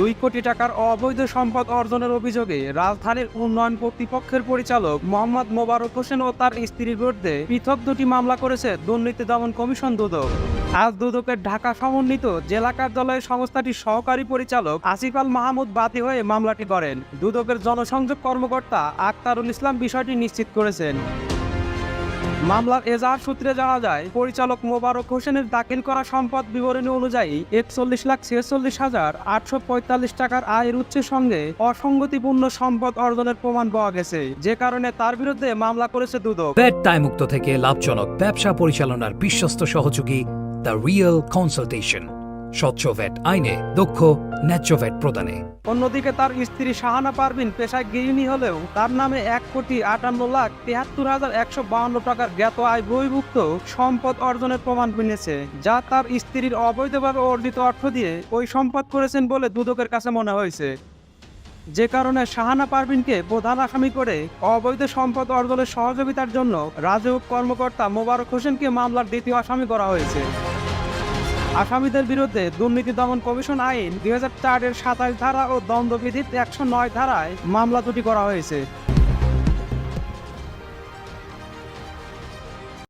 দুই কোটি টাকার অবৈধ সম্পদ অর্জনের অভিযোগে রাজধানীর উন্নয়ন কর্তৃপক্ষের পরিচালক মোহাম্মদ মোবারক হোসেন ও তার স্ত্রীর বিরুদ্ধে পৃথক দুটি মামলা করেছে দুর্নীতি দমন কমিশন দুদক। আজ দুদকের ঢাকা সমন্বিত জেলা কার্যালয়ের সংস্থাটির সহকারী পরিচালক আসিফ আল মাহমুদ বাদী হয়ে মামলাটি করেন। দুদকের জনসংযোগ কর্মকর্তা আক্তারুল ইসলাম বিষয়টি নিশ্চিত করেছেন। মামলার এজাহার সূত্রে জানা যায়, পরিচালক মোবারক হোসেনের দাখিল করা সম্পদ বিবরণী অনুযায়ী একচল্লিশ লাখ ছেচল্লিশ হাজার আটশো পঁয়তাল্লিশ টাকার আয়ের উচ্চের সঙ্গে অসঙ্গতিপূর্ণ সম্পদ অর্জনের প্রমাণ পাওয়া গেছে। যে কারণে তার বিরুদ্ধে মামলা করেছে দুদক। তাই মুক্ত থেকে লাভজনক ব্যবসা পরিচালনার বিশ্বস্ত সহযোগী দ্য রিয়েল কনসালটেশন। স্বচ্ছ ভ্যাট আইনে দক্ষ ন্যায্য ভ্যাট প্রদানে। অন্যদিকে তার স্ত্রী শাহানা পারভিন পেশায় গৃহিণী হলেও তার নামে এক কোটি আটান্ন লাখ হাজার একশো বাউন্ন টাকার জ্ঞাত আয় বহির্ভুক্ত সম্পদ অর্জনের প্রমাণ মিলেছে, যা তার স্ত্রীর অবৈধভাবে অর্জিত অর্থ দিয়ে ওই সম্পদ করেছেন বলে দুদকের কাছে মনে হয়েছে। যে কারণে শাহানা পারভিনকে প্রধান আসামি করে অবৈধ সম্পদ অর্জনের সহযোগিতার জন্য রাজউক কর্মকর্তা মোবারক হোসেনকে মামলার দ্বিতীয় আসামি করা হয়েছে। আসামিদের বিরুদ্ধে দুর্নীতি দমন কমিশন আইন দুই হাজার চারের সাতাশ ধারা ও দণ্ডবিধির একশো নয় ধারায় মামলা দুটি করা হয়েছে।